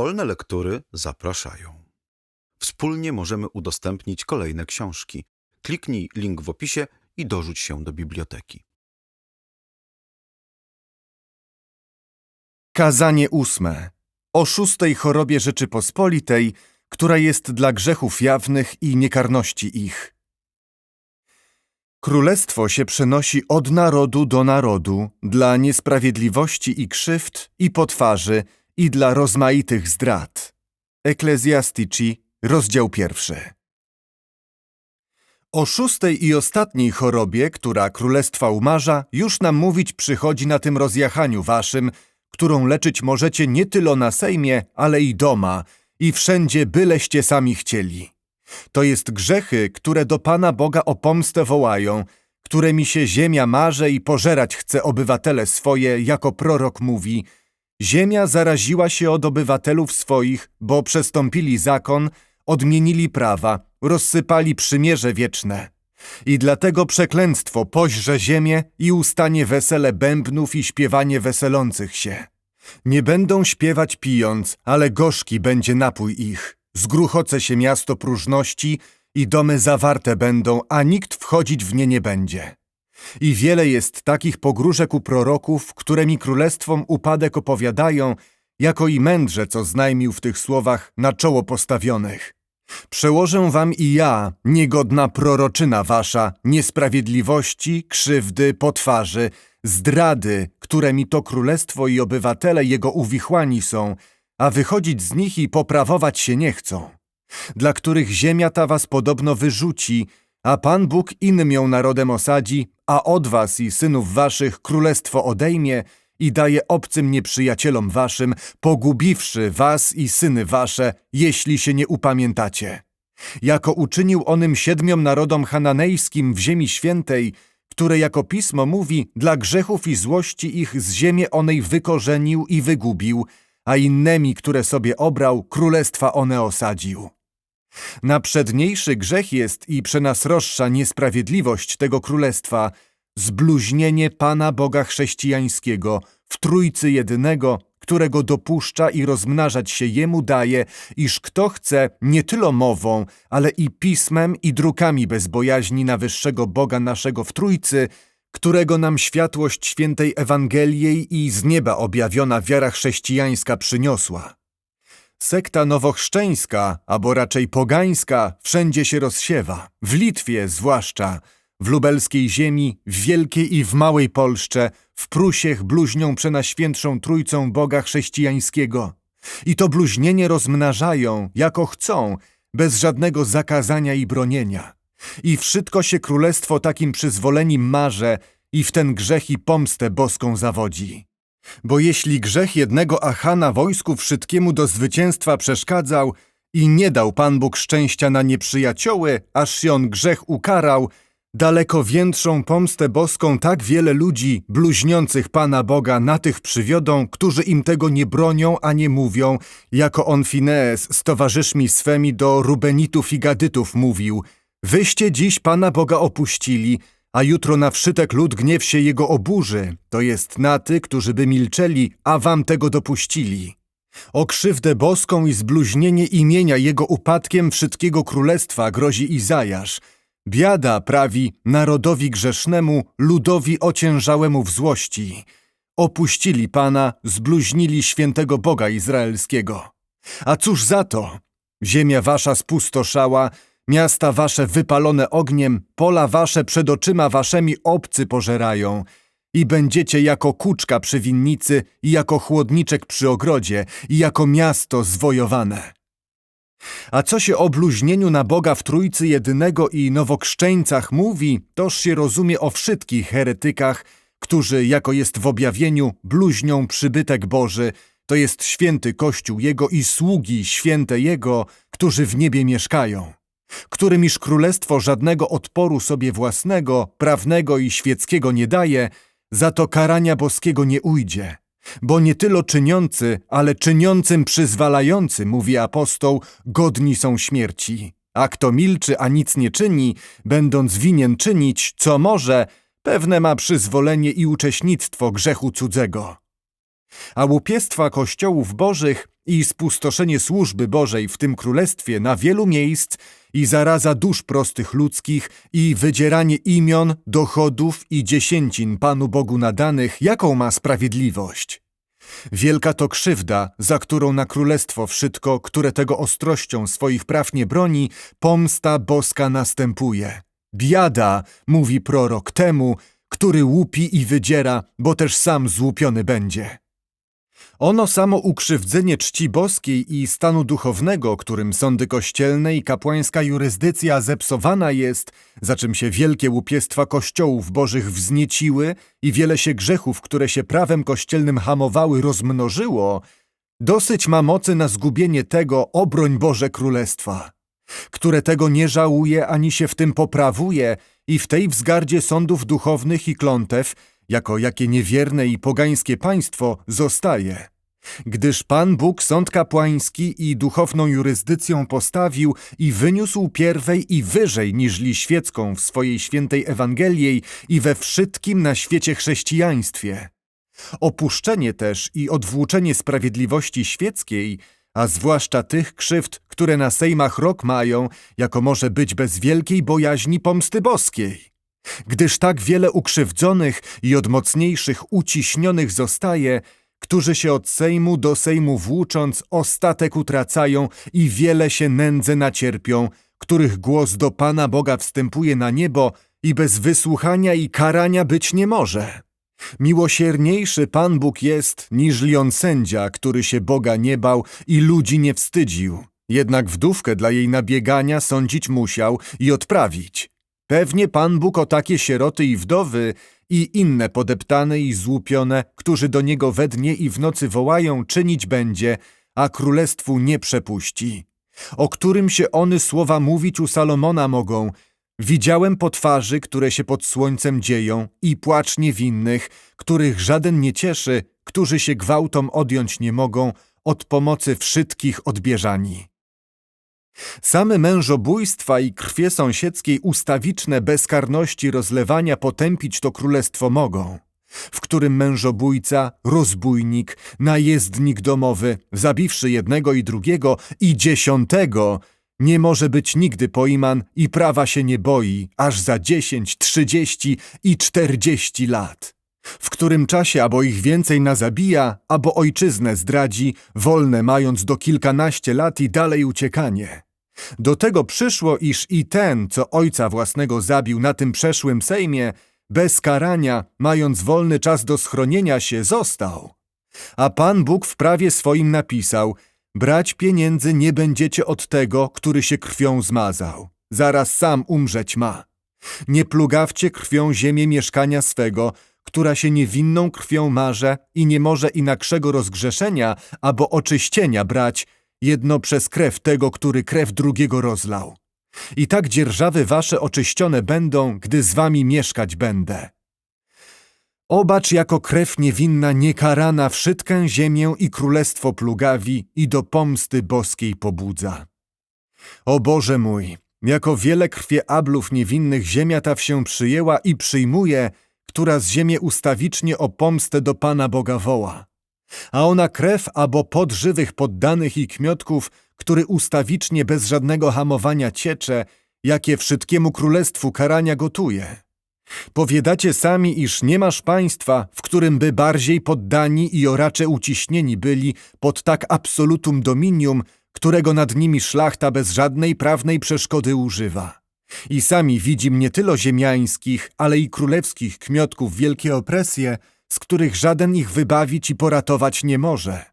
Wolne lektury zapraszają. Wspólnie możemy udostępnić kolejne książki. Kliknij link w opisie i dorzuć się do biblioteki. Kazanie ósme. O szóstej chorobie Rzeczypospolitej, która jest dla grzechów jawnych i niekarności ich. Królestwo się przenosi od narodu do narodu, dla niesprawiedliwości i krzywd, i potwarzy, i dla rozmaitych zdrad. Eklezjastici, rozdział pierwszy. O szóstej i ostatniej chorobie, która królestwa umarza, już nam mówić przychodzi na tym rozjachaniu waszym, którą leczyć możecie nie tylo na sejmie, ale i doma, i wszędzie byleście sami chcieli. To jest grzechy, które do Pana Boga o pomstę wołają, któremi się ziemia marze i pożerać chce obywatele swoje, jako prorok mówi. Ziemia zaraziła się od obywatelów swoich, bo przestąpili zakon, odmienili prawa, rozsypali przymierze wieczne. I dlatego przeklęstwo poźrze ziemię i ustanie wesele bębnów i śpiewanie weselących się. Nie będą śpiewać pijąc, ale gorzki będzie napój ich. Zgruchoce się miasto próżności i domy zawarte będą, a nikt wchodzić w nie nie będzie. I wiele jest takich pogróżek u proroków, które mi królestwom upadek opowiadają, jako i mędrze, co znajmił w tych słowach na czoło postawionych. Przełożę wam i ja, niegodna proroczyna wasza, niesprawiedliwości, krzywdy, potwarzy, zdrady, które mi to królestwo i obywatele jego uwichłani są, a wychodzić z nich i poprawować się nie chcą, dla których ziemia ta was podobno wyrzuci, a Pan Bóg innym ją narodem osadzi, a od was i synów waszych królestwo odejmie i daje obcym nieprzyjacielom waszym, pogubiwszy was i syny wasze, jeśli się nie upamiętacie. Jako uczynił onym siedmiom narodom hananejskim w ziemi świętej, które jako pismo mówi, dla grzechów i złości ich z ziemi onej wykorzenił i wygubił, a innymi, które sobie obrał, królestwa one osadził. Naprzedniejszy grzech jest i przenasroższa niesprawiedliwość tego królestwa, zbluźnienie Pana Boga chrześcijańskiego w Trójcy Jedynego, którego dopuszcza i rozmnażać się Jemu daje, iż kto chce nie tylo mową, ale i pismem i drukami bez bojaźni na wyższego Boga naszego w Trójcy, którego nam światłość świętej Ewangelii i z nieba objawiona wiara chrześcijańska przyniosła. Sekta nowochrzczeńska, albo raczej pogańska, wszędzie się rozsiewa, w Litwie zwłaszcza, w lubelskiej ziemi, w Wielkiej i w Małej Polszcze, w Prusiech bluźnią przenaświętszą Trójcą Boga chrześcijańskiego. I to bluźnienie rozmnażają, jako chcą, bez żadnego zakazania i bronienia. I wszystko się królestwo takim przyzwoleniem marze i w ten grzech i pomstę boską zawodzi. Bo jeśli grzech jednego Achana wojsku wszystkiemu do zwycięstwa przeszkadzał i nie dał Pan Bóg szczęścia na nieprzyjacioły, aż się on grzech ukarał, daleko większą pomstę boską tak wiele ludzi, bluźniących Pana Boga, na tych przywiodą, którzy im tego nie bronią, a nie mówią, jako on Finees z towarzyszmi swemi do Rubenitów i Gadytów mówił, wyście dziś Pana Boga opuścili, a jutro na wszytek lud gniew się jego oburzy, to jest na ty, którzy by milczeli, a wam tego dopuścili. O krzywdę boską i zbluźnienie imienia jego upadkiem wszystkiego królestwa grozi Izajasz. Biada prawi narodowi grzesznemu, ludowi ociężałemu w złości. Opuścili Pana, zbluźnili świętego Boga Izraelskiego. A cóż za to? Ziemia wasza spustoszała, Miasta wasze wypalone ogniem, pola wasze przed oczyma waszymi obcy pożerają. I będziecie jako kuczka przy winnicy, i jako chłodniczek przy ogrodzie, i jako miasto zwojowane. A co się o bluźnieniu na Boga w Trójcy Jedynego i Nowokszczeńcach mówi, toż się rozumie o wszystkich heretykach, którzy, jako jest w objawieniu, bluźnią przybytek Boży, to jest święty Kościół Jego i sługi święte Jego, którzy w niebie mieszkają którym iż królestwo żadnego odporu sobie własnego, prawnego i świeckiego nie daje, za to karania boskiego nie ujdzie. Bo nie tylo czyniący, ale czyniącym przyzwalający, mówi apostoł, godni są śmierci. A kto milczy, a nic nie czyni, będąc winien czynić, co może, pewne ma przyzwolenie i uczestnictwo grzechu cudzego. A łupiestwa kościołów bożych i spustoszenie służby Bożej w tym królestwie na wielu miejsc i zaraza dusz prostych ludzkich i wydzieranie imion, dochodów i dziesięcin Panu Bogu nadanych, jaką ma sprawiedliwość. Wielka to krzywda, za którą na królestwo wszystko, które tego ostrością swoich praw nie broni, pomsta boska następuje. Biada, mówi prorok temu, który łupi i wydziera, bo też sam złupiony będzie. Ono samo ukrzywdzenie czci boskiej i stanu duchownego, którym sądy kościelne i kapłańska jurysdycja zepsowana jest, za czym się wielkie łupiestwa kościołów bożych wznieciły i wiele się grzechów, które się prawem kościelnym hamowały, rozmnożyło, dosyć ma mocy na zgubienie tego, obroń Boże Królestwa, które tego nie żałuje ani się w tym poprawuje i w tej wzgardzie sądów duchownych i klątew, jako jakie niewierne i pogańskie państwo zostaje. Gdyż Pan Bóg sąd kapłański i duchowną jurysdycją postawił i wyniósł pierwej i wyżej niżli świecką w swojej świętej Ewangelii i we wszystkim na świecie chrześcijaństwie. Opuszczenie też i odwłóczenie sprawiedliwości świeckiej, a zwłaszcza tych krzywd, które na sejmach rok mają, jako może być bez wielkiej bojaźni pomsty boskiej gdyż tak wiele ukrzywdzonych i od mocniejszych uciśnionych zostaje, którzy się od sejmu do sejmu włócząc ostatek utracają i wiele się nędzy nacierpią, których głos do Pana Boga wstępuje na niebo i bez wysłuchania i karania być nie może. Miłosierniejszy Pan Bóg jest, niż on sędzia, który się Boga nie bał i ludzi nie wstydził. Jednak wdówkę dla jej nabiegania sądzić musiał i odprawić. Pewnie Pan Bóg o takie sieroty i wdowy i inne podeptane i złupione, którzy do Niego we dnie i w nocy wołają, czynić będzie, a królestwu nie przepuści. O którym się ony słowa mówić u Salomona mogą. Widziałem po twarzy, które się pod słońcem dzieją i płacz niewinnych, których żaden nie cieszy, którzy się gwałtom odjąć nie mogą, od pomocy wszystkich odbieżani. Same mężobójstwa i krwie sąsiedzkiej ustawiczne bezkarności rozlewania potępić to królestwo mogą, w którym mężobójca, rozbójnik, najezdnik domowy, zabiwszy jednego i drugiego i dziesiątego, nie może być nigdy pojman i prawa się nie boi, aż za dziesięć, trzydzieści i czterdzieści lat. W którym czasie albo ich więcej nazabija, albo ojczyznę zdradzi, wolne mając do kilkanaście lat i dalej uciekanie. Do tego przyszło, iż i ten, co ojca własnego zabił na tym przeszłym sejmie, bez karania, mając wolny czas do schronienia się, został. A Pan Bóg w prawie swoim napisał, brać pieniędzy nie będziecie od tego, który się krwią zmazał. Zaraz sam umrzeć ma. Nie plugawcie krwią ziemię mieszkania swego, która się niewinną krwią marze i nie może inakszego rozgrzeszenia albo oczyścienia brać, jedno przez krew tego, który krew drugiego rozlał. I tak dzierżawy wasze oczyścione będą, gdy z wami mieszkać będę. Obacz jako krew niewinna niekarana wszystkę ziemię i królestwo plugawi i do pomsty boskiej pobudza. O Boże mój, jako wiele krwie ablów niewinnych ziemia ta się przyjęła i przyjmuje, która z ziemię ustawicznie o pomstę do Pana Boga woła. A ona krew abo podżywych poddanych i kmiotków, który ustawicznie bez żadnego hamowania ciecze, jakie wszystkiemu królestwu karania gotuje. Powiedacie sami, iż nie masz państwa, w którym by bardziej poddani i oracze uciśnieni byli pod tak absolutum dominium, którego nad nimi szlachta bez żadnej prawnej przeszkody używa. I sami widzim nie tylo ziemiańskich, ale i królewskich kmiotków wielkie opresje, z których żaden ich wybawić i poratować nie może.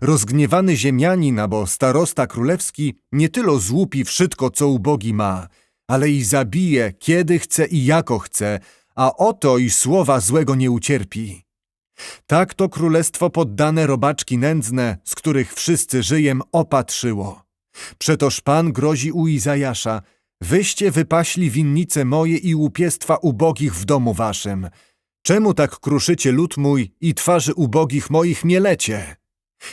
Rozgniewany ziemianin albo starosta królewski nie tylo złupi wszystko, co ubogi ma, ale i zabije, kiedy chce i jako chce, a oto i słowa złego nie ucierpi. Tak to królestwo poddane robaczki nędzne, z których wszyscy żyjem, opatrzyło. Przetoż Pan grozi u Izajasza, wyście wypaśli winnice moje i łupiestwa ubogich w domu waszym. Czemu tak kruszycie lud mój i twarzy ubogich moich mielecie?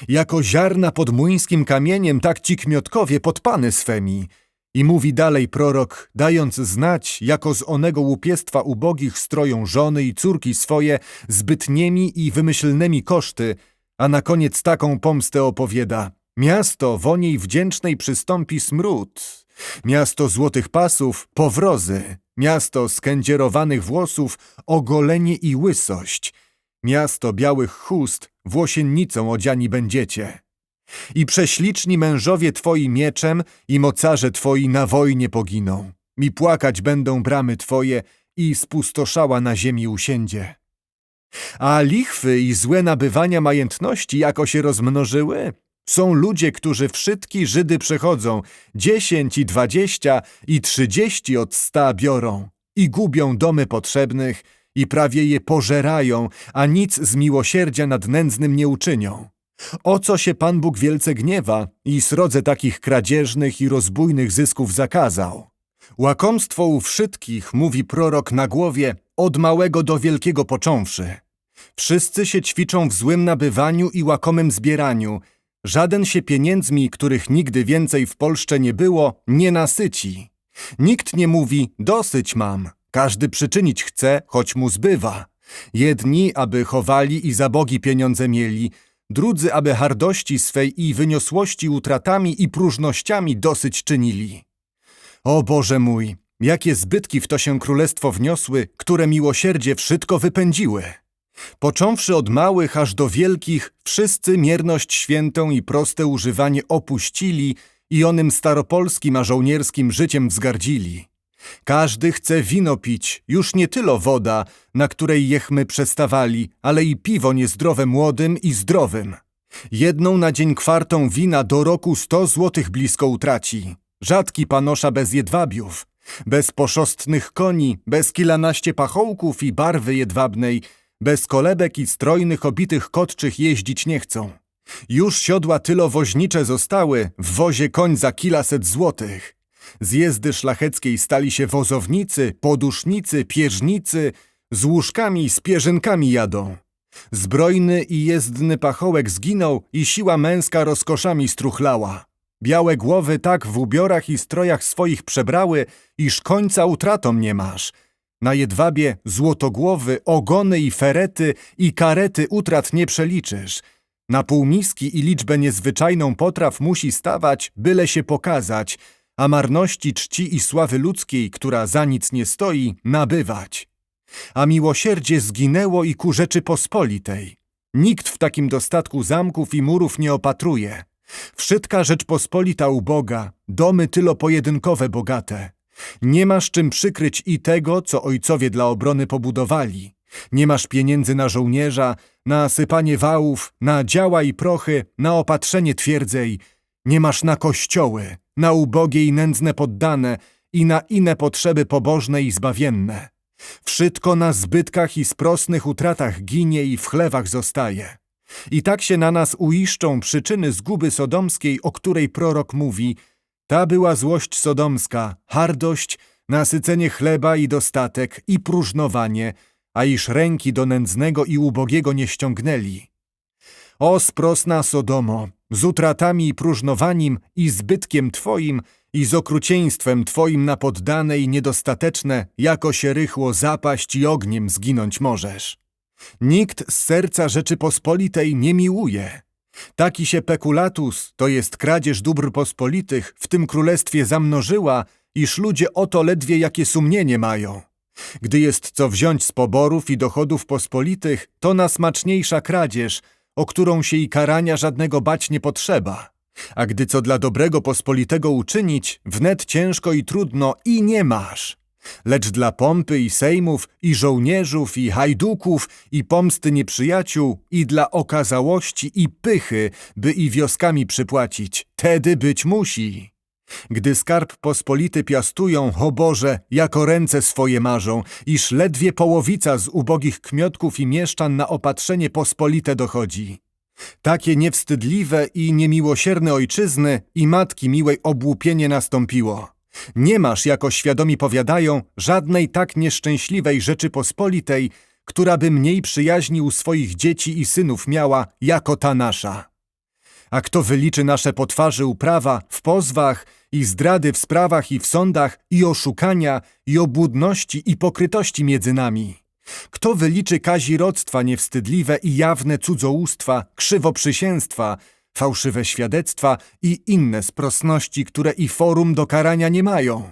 Jako ziarna pod młyńskim kamieniem, tak ci kmiotkowie podpany swemi. I mówi dalej prorok, dając znać, jako z onego łupiestwa ubogich stroją żony i córki swoje zbytnimi i wymyślnymi koszty, a na koniec taką pomstę opowiada. Miasto woniej wdzięcznej przystąpi smród. Miasto złotych pasów powrozy. Miasto skędzierowanych włosów ogolenie i łysość. Miasto białych chust włosiennicą odziani będziecie. I prześliczni mężowie twoi mieczem i mocarze twoi na wojnie poginą. I płakać będą bramy twoje i spustoszała na ziemi usiędzie. A lichwy i złe nabywania majątności jako się rozmnożyły? Są ludzie, którzy wszystki Żydy przechodzą, dziesięć i dwadzieścia i trzydzieści od sta biorą i gubią domy potrzebnych i prawie je pożerają, a nic z miłosierdzia nad nędznym nie uczynią. O co się Pan Bóg wielce gniewa i srodze takich kradzieżnych i rozbójnych zysków zakazał? Łakomstwo u wszystkich, mówi prorok na głowie, od małego do wielkiego począwszy. Wszyscy się ćwiczą w złym nabywaniu i łakomym zbieraniu. Żaden się pieniędzmi, których nigdy więcej w Polsce nie było, nie nasyci. Nikt nie mówi, dosyć mam. Każdy przyczynić chce, choć mu zbywa. Jedni, aby chowali i za bogi pieniądze mieli, drudzy, aby hardości swej i wyniosłości utratami i próżnościami dosyć czynili. O Boże mój, jakie zbytki w to się królestwo wniosły, które miłosierdzie wszystko wypędziły. Począwszy od małych aż do wielkich, wszyscy mierność świętą i proste używanie opuścili i onym staropolskim a żołnierskim życiem wzgardzili. Każdy chce wino pić, już nie tylo woda, na której jechmy przestawali, ale i piwo niezdrowe młodym i zdrowym. Jedną na dzień kwartą wina do roku sto złotych blisko utraci. Rzadki panosza bez jedwabiów, bez poszostnych koni, bez kilanaście pachołków i barwy jedwabnej, bez kolebek i strojnych obitych kotczych jeździć nie chcą. Już siodła tylo woźnicze zostały, w wozie koń za kilaset złotych. Z jezdy szlacheckiej stali się wozownicy, podusznicy, pierznicy, z łóżkami i z pierzynkami jadą. Zbrojny i jezdny pachołek zginął i siła męska rozkoszami struchlała. Białe głowy tak w ubiorach i strojach swoich przebrały, iż końca utratą nie masz. Na jedwabie złotogłowy, ogony i ferety i karety utrat nie przeliczysz. Na półmiski i liczbę niezwyczajną potraw musi stawać, byle się pokazać, a marności czci i sławy ludzkiej, która za nic nie stoi, nabywać. A miłosierdzie zginęło i ku Rzeczypospolitej. Nikt w takim dostatku zamków i murów nie opatruje. Wszytka Rzeczpospolita uboga, domy tylo pojedynkowe bogate. Nie masz czym przykryć i tego, co ojcowie dla obrony pobudowali. Nie masz pieniędzy na żołnierza, na sypanie wałów, na działa i prochy, na opatrzenie twierdzej. Nie masz na kościoły, na ubogie i nędzne poddane i na inne potrzeby pobożne i zbawienne. Wszystko na zbytkach i sprosnych utratach ginie i w chlewach zostaje. I tak się na nas uiszczą przyczyny zguby sodomskiej, o której prorok mówi Ta była złość sodomska, hardość, nasycenie chleba i dostatek i próżnowanie, a iż ręki do nędznego i ubogiego nie ściągnęli. O sprosna Sodomo, z utratami i próżnowaniem i zbytkiem Twoim i z okrucieństwem Twoim na poddane i niedostateczne, jako się rychło zapaść i ogniem zginąć możesz. Nikt z serca Rzeczypospolitej nie miłuje. Taki się pekulatus, to jest kradzież dóbr pospolitych, w tym królestwie zamnożyła, iż ludzie oto ledwie jakie sumienie mają. Gdy jest co wziąć z poborów i dochodów pospolitych, to nasmaczniejsza kradzież, o którą się i karania żadnego bać nie potrzeba. A gdy co dla dobrego pospolitego uczynić, wnet ciężko i trudno i nie masz. Lecz dla pompy i sejmów, i żołnierzów, i hajduków, i pomsty nieprzyjaciół, i dla okazałości i pychy, by i wioskami przypłacić, tedy być musi. Gdy skarb pospolity piastują, o Boże, jako ręce swoje marzą, iż ledwie połowica z ubogich kmiotków i mieszczan na opatrzenie pospolite dochodzi. Takie niewstydliwe i niemiłosierne ojczyzny i matki miłej obłupienie nastąpiło. Nie masz, jako świadomi powiadają, żadnej tak nieszczęśliwej Rzeczypospolitej, która by mniej przyjaźni u swoich dzieci i synów miała, jako ta nasza. A kto wyliczy nasze po twarzy uprawa w pozwach i zdrady w sprawach i w sądach i oszukania i obłudności i pokrytości między nami? Kto wyliczy kazirodztwa niewstydliwe i jawne cudzołóstwa, krzywoprzysięstwa, fałszywe świadectwa i inne sprosności, które i forum do karania nie mają.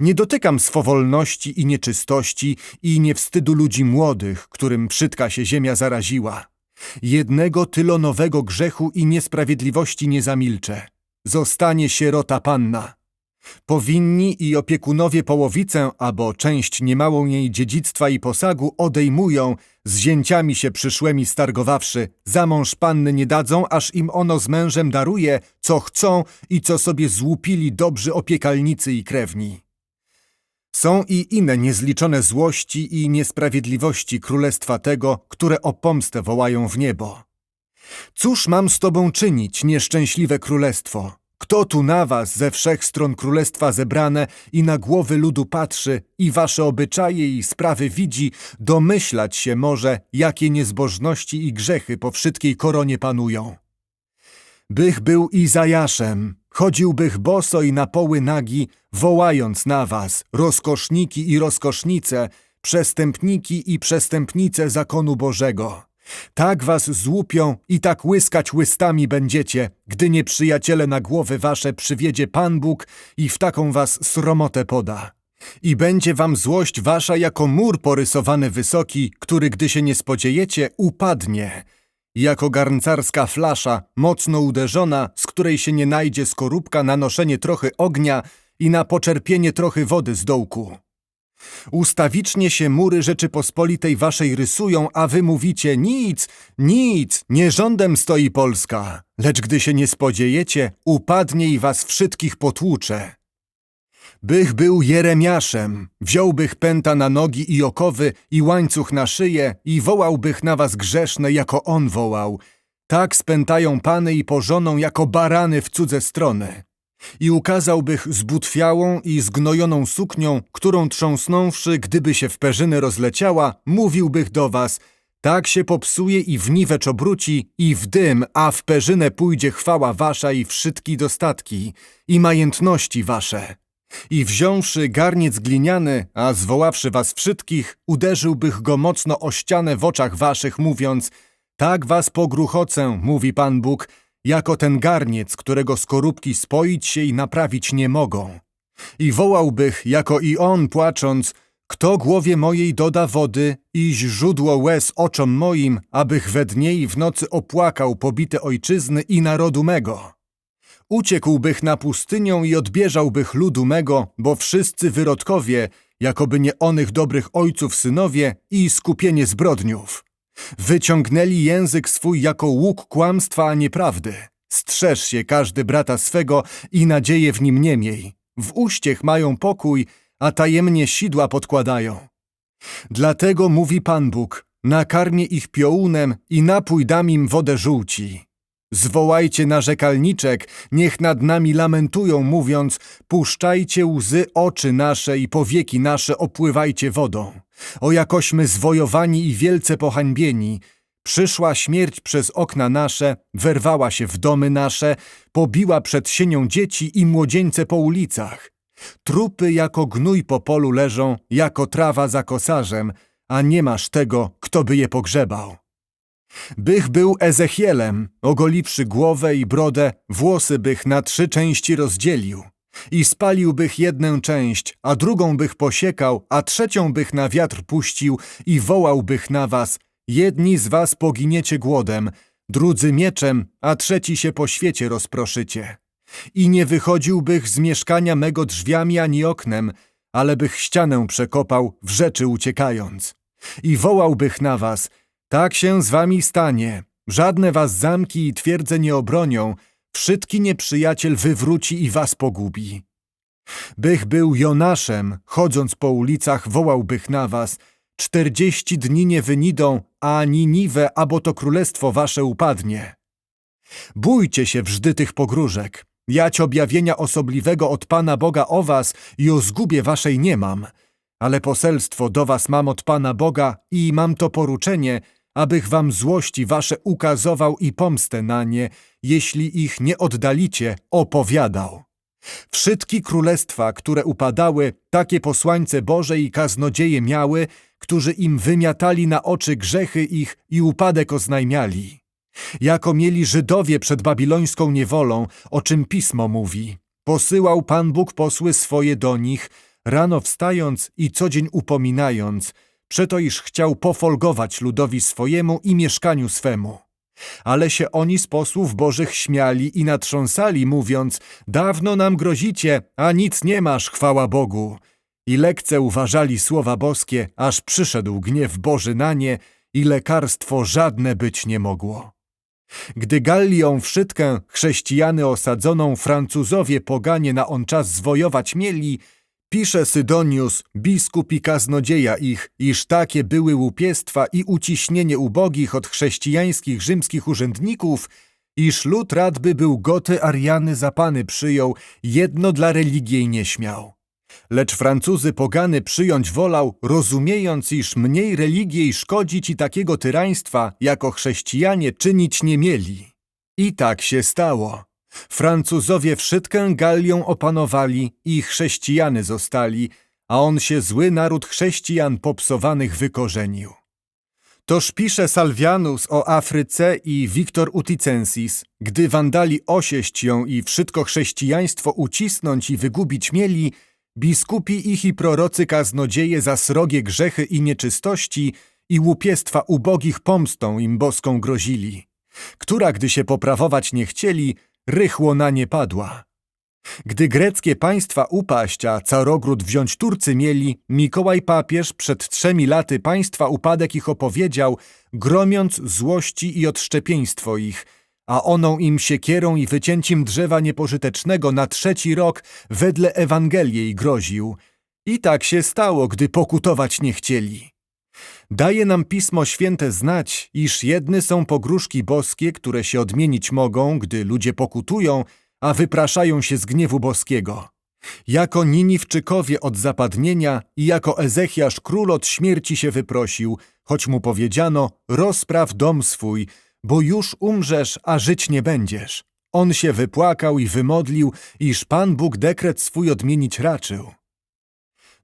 Nie dotykam swowolności i nieczystości i niewstydu ludzi młodych, którym brzydka się ziemia zaraziła. Jednego tylonowego grzechu i niesprawiedliwości nie zamilczę. Zostanie sierota panna. Powinni i opiekunowie połowicę, albo część niemałą jej dziedzictwa i posagu odejmują, z zięciami się przyszłymi stargowawszy, za mąż panny nie dadzą, aż im ono z mężem daruje, co chcą i co sobie złupili dobrzy opiekalnicy i krewni. Są i inne niezliczone złości i niesprawiedliwości królestwa tego, które o pomstę wołają w niebo. Cóż mam z tobą czynić, nieszczęśliwe królestwo? Kto tu na was ze wszech stron królestwa zebrane i na głowy ludu patrzy i wasze obyczaje i sprawy widzi, domyślać się może, jakie niezbożności i grzechy po wszystkiej koronie panują. Bych był Izajaszem, chodziłbych boso i na poły nagi, wołając na was, rozkoszniki i rozkosznice, przestępniki i przestępnice zakonu Bożego. Tak was złupią i tak łyskać łystami będziecie, gdy nieprzyjaciele na głowy wasze przywiedzie Pan Bóg i w taką was sromotę poda. I będzie wam złość wasza jako mur porysowany wysoki, który gdy się nie spodziejecie, upadnie. Jako garncarska flasza, mocno uderzona, z której się nie najdzie skorupka na noszenie trochę ognia i na poczerpienie trochę wody z dołku. Ustawicznie się mury Rzeczypospolitej waszej rysują, a wy mówicie nic, nic, nie rządem stoi Polska. Lecz gdy się nie spodziejecie, upadnie i was wszystkich potłucze. Bych był Jeremiaszem, wziąłbych pęta na nogi i okowy i łańcuch na szyję i wołałbych na was grzeszne, jako on wołał. Tak spętają pany i pożoną jako barany w cudze strony. I ukazałbych zbutwiałą i zgnojoną suknią, którą trząsnąwszy, gdyby się w perzyny rozleciała, mówiłbych do was, tak się popsuje i w niwecz obróci, i w dym, a w perzynę pójdzie chwała wasza i wszystki dostatki, i majętności wasze. I wziąwszy garniec gliniany, a zwoławszy was wszystkich, uderzyłbych go mocno o ścianę w oczach waszych, mówiąc, tak was pogruchocę, mówi Pan Bóg, jako ten garniec, którego skorupki spoić się i naprawić nie mogą. I wołałbych, jako i on, płacząc, kto głowie mojej doda wody i źródło łez oczom moim, abych we dnie i w nocy opłakał pobite ojczyzny i narodu mego. Uciekłbych na pustynię i odbieżałbych ludu mego, bo wszyscy wyrodkowie, jakoby nie onych dobrych ojców synowie i skupienie zbrodniów. Wyciągnęli język swój jako łuk kłamstwa, a nieprawdy. Strzeż się każdy brata swego i nadzieję w nim nie miej. W uściech mają pokój, a tajemnie sidła podkładają. Dlatego mówi Pan Bóg, nakarmię ich piołunem i napój dam im wodę żółci. Zwołajcie narzekalniczek, niech nad nami lamentują, mówiąc, puszczajcie łzy oczy nasze i powieki nasze opływajcie wodą. O jakośmy zwojowani i wielce pohańbieni. Przyszła śmierć przez okna nasze, werwała się w domy nasze, pobiła przed sienią dzieci i młodzieńce po ulicach. Trupy jako gnój po polu leżą, jako trawa za kosarzem, a nie masz tego, kto by je pogrzebał. Bych był Ezechielem, ogoliwszy głowę i brodę, włosy bych na trzy części rozdzielił. I spaliłbych jednę część, a drugą bych posiekał, a trzecią bych na wiatr puścił i wołałbych na was, jedni z was poginiecie głodem, drudzy mieczem, a trzeci się po świecie rozproszycie. I nie wychodziłbych z mieszkania mego drzwiami ani oknem, ale bych ścianę przekopał, w rzeczy uciekając. I wołałbych na was, tak się z wami stanie. Żadne was zamki i twierdze nie obronią, wszystki nieprzyjaciel wywróci i was pogubi. Bych był Jonaszem, chodząc po ulicach, wołałbych na was, czterdzieści dni nie wynidą, a Niniwe, abo to królestwo wasze upadnie. Bójcie się wżdy tych pogróżek. Jać objawienia osobliwego od Pana Boga o was i o zgubie waszej nie mam. Ale poselstwo do was mam od Pana Boga i mam to poruczenie, abych wam złości wasze ukazował i pomstę na nie, jeśli ich nie oddalicie, opowiadał. Wszystkie królestwa, które upadały, takie posłańce Boże i kaznodzieje miały, którzy im wymiatali na oczy grzechy ich i upadek oznajmiali. Jako mieli Żydowie przed babilońską niewolą, o czym pismo mówi. Posyłał Pan Bóg posły swoje do nich, rano wstając i co dzień upominając, przeto iż chciał pofolgować ludowi swojemu i mieszkaniu swemu. Ale się oni z posłów bożych śmiali i natrząsali, mówiąc, dawno nam grozicie, a nic nie masz, chwała Bogu. I lekce uważali słowa boskie, aż przyszedł gniew Boży na nie i lekarstwo żadne być nie mogło. Gdy Gallią wszytkę chrześcijany osadzoną Francuzowie poganie na on czas zwojować mieli, pisze Sydonius, biskup i kaznodzieja ich, iż takie były łupiestwa i uciśnienie ubogich od chrześcijańskich rzymskich urzędników, iż lud radby był goty Ariany za pany przyjął, jedno dla religii nie śmiał. Lecz Francuzy pogany przyjąć wolał, rozumiejąc, iż mniej religiej szkodzić i takiego tyraństwa, jako chrześcijanie, czynić nie mieli. I tak się stało. Francuzowie wszytkę Gallią opanowali i chrześcijany zostali, a on się zły naród chrześcijan popsowanych wykorzenił. Toż pisze Salvianus o Afryce i Wiktor Uticensis, gdy wandali osieść ją i wszystko chrześcijaństwo ucisnąć i wygubić mieli, biskupi ich i prorocy kaznodzieje za srogie grzechy i nieczystości i łupiestwa ubogich pomstą im boską grozili, która gdy się poprawować nie chcieli, rychło na nie padła. Gdy greckie państwa upaść, a carogród wziąć Turcy mieli, Mikołaj papież przed trzemi laty państwa upadek ich opowiedział, gromiąc złości i odszczepieństwo ich, a oną im siekierą i wycięciem drzewa niepożytecznego na trzeci rok wedle Ewangelii groził. I tak się stało, gdy pokutować nie chcieli. Daje nam Pismo Święte znać, iż jedne są pogróżki boskie, które się odmienić mogą, gdy ludzie pokutują, a wypraszają się z gniewu boskiego. Jako Niniwczykowie od zapadnienia i jako Ezechiasz król od śmierci się wyprosił, choć mu powiedziano, rozpraw dom swój, bo już umrzesz, a żyć nie będziesz. On się wypłakał i wymodlił, iż Pan Bóg dekret swój odmienić raczył.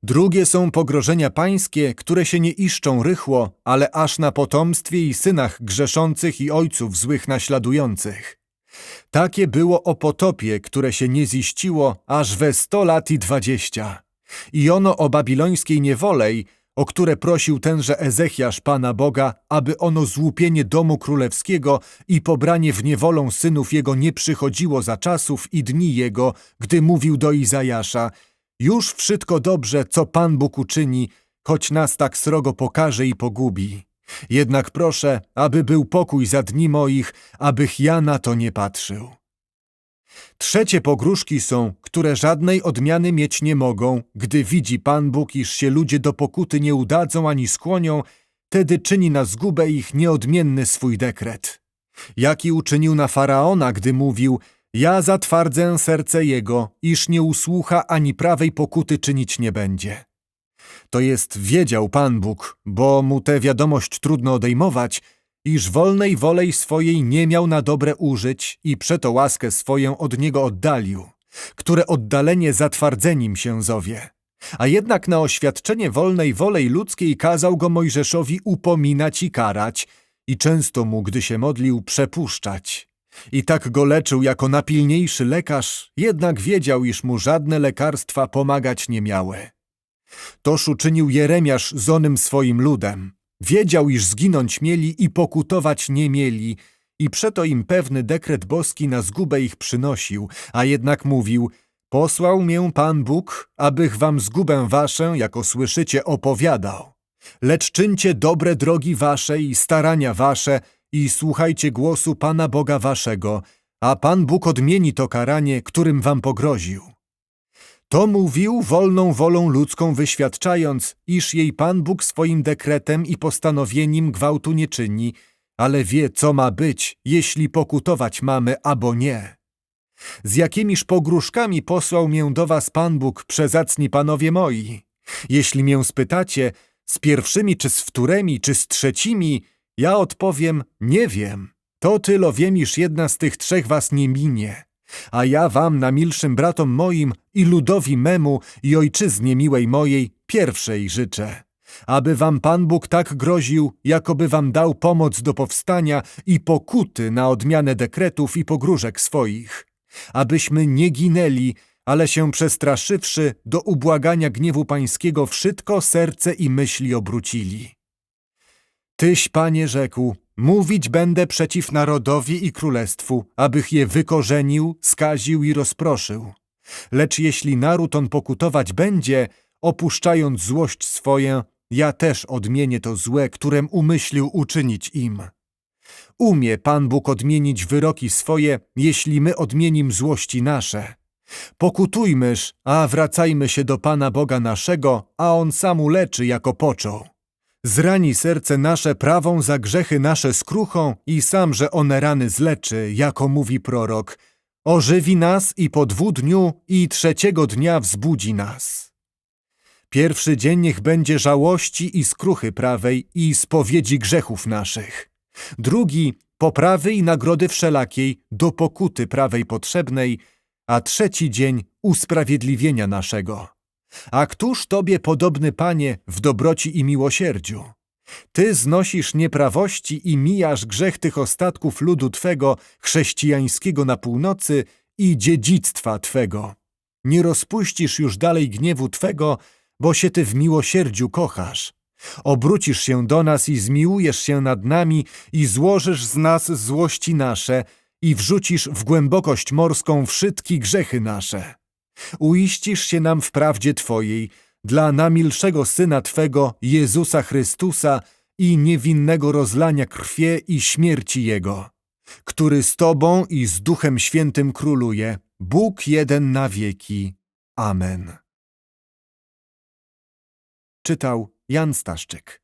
Drugie są pogrożenia pańskie, które się nie iszczą rychło, ale aż na potomstwie i synach grzeszących i ojców złych naśladujących. Takie było o potopie, które się nie ziściło aż we sto lat i dwadzieścia. I ono o babilońskiej niewolej, o które prosił tenże Ezechiasz Pana Boga, aby ono złupienie domu królewskiego i pobranie w niewolą synów jego nie przychodziło za czasów i dni jego, gdy mówił do Izajasza, już wszystko dobrze, co Pan Bóg uczyni, choć nas tak srogo pokaże i pogubi. Jednak proszę, aby był pokój za dni moich, abych ja na to nie patrzył. Trzecie pogróżki są, które żadnej odmiany mieć nie mogą, gdy widzi Pan Bóg, iż się ludzie do pokuty nie udadzą ani skłonią, tedy czyni na zgubę ich nieodmienny swój dekret. Jaki uczynił na Faraona, gdy mówił, ja zatwardzę serce jego, iż nie usłucha ani prawej pokuty czynić nie będzie. To jest wiedział Pan Bóg, bo mu tę wiadomość trudno odejmować, iż wolnej wolej swojej nie miał na dobre użyć i przeto łaskę swoją od niego oddalił, które oddalenie zatwardzeniem się zowie. A jednak na oświadczenie wolnej wolej ludzkiej kazał go Mojżeszowi upominać i karać i często mu, gdy się modlił, przepuszczać. I tak go leczył jako napilniejszy lekarz, jednak wiedział, iż mu żadne lekarstwa pomagać nie miały. Toż uczynił Jeremiasz z onym swoim ludem. Wiedział, iż zginąć mieli i pokutować nie mieli, i przeto im pewny dekret boski na zgubę ich przynosił, a jednak mówił, posłał mię Pan Bóg, abych wam zgubę waszę, jako słyszycie, opowiadał. Lecz czyńcie dobre drogi wasze i starania wasze i słuchajcie głosu Pana Boga waszego, a Pan Bóg odmieni to karanie, którym wam pogroził. To mówił wolną wolą ludzką wyświadczając, iż jej Pan Bóg swoim dekretem i postanowieniem gwałtu nie czyni, ale wie, co ma być, jeśli pokutować mamy, albo nie. Z jakimiż pogróżkami posłał mię do was Pan Bóg, przezacni panowie moi? Jeśli mię spytacie, z pierwszymi czy z wtórymi, czy z trzecimi, ja odpowiem, nie wiem. To tylo wiem, iż jedna z tych trzech was nie minie. A ja wam, namilszym bratom moim i ludowi memu i ojczyznie miłej mojej, pierwszej życzę. aby wam Pan Bóg tak groził, jakoby wam dał pomoc do powstania i pokuty na odmianę dekretów i pogróżek swoich, abyśmy nie ginęli, ale się przestraszywszy do ubłagania gniewu pańskiego wszystko serce i myśli obrócili. Tyś, Panie, rzekł, mówić będę przeciw narodowi i królestwu, abych je wykorzenił, skaził i rozproszył. Lecz jeśli naród on pokutować będzie, opuszczając złość swoję, ja też odmienię to złe, którem umyślił uczynić im. Umie Pan Bóg odmienić wyroki swoje, jeśli my odmienim złości nasze. Pokutujmyż, a wracajmy się do Pana Boga naszego, a On sam uleczy, jako począł. Zrani serce nasze prawą za grzechy nasze skruchą i sam, że one rany zleczy, jako mówi prorok. Ożywi nas i po dwu dniu i trzeciego dnia wzbudzi nas. Pierwszy dzień niech będzie żałości i skruchy prawej i spowiedzi grzechów naszych. Drugi poprawy i nagrody wszelakiej do pokuty prawej potrzebnej, a trzeci dzień usprawiedliwienia naszego. A któż Tobie podobny, Panie, w dobroci i miłosierdziu? Ty znosisz nieprawości i mijasz grzech tych ostatków ludu Twego, chrześcijańskiego na północy i dziedzictwa Twego. Nie rozpuścisz już dalej gniewu Twego, bo się Ty w miłosierdziu kochasz. Obrócisz się do nas i zmiłujesz się nad nami i złożysz z nas złości nasze i wrzucisz w głębokość morską wszystkie grzechy nasze. Uiścisz się nam w prawdzie Twojej, dla namilszego Syna Twego, Jezusa Chrystusa i niewinnego rozlania krwie i śmierci Jego, który z Tobą i z Duchem Świętym króluje, Bóg jeden na wieki. Amen. Czytał Jan Staszczyk.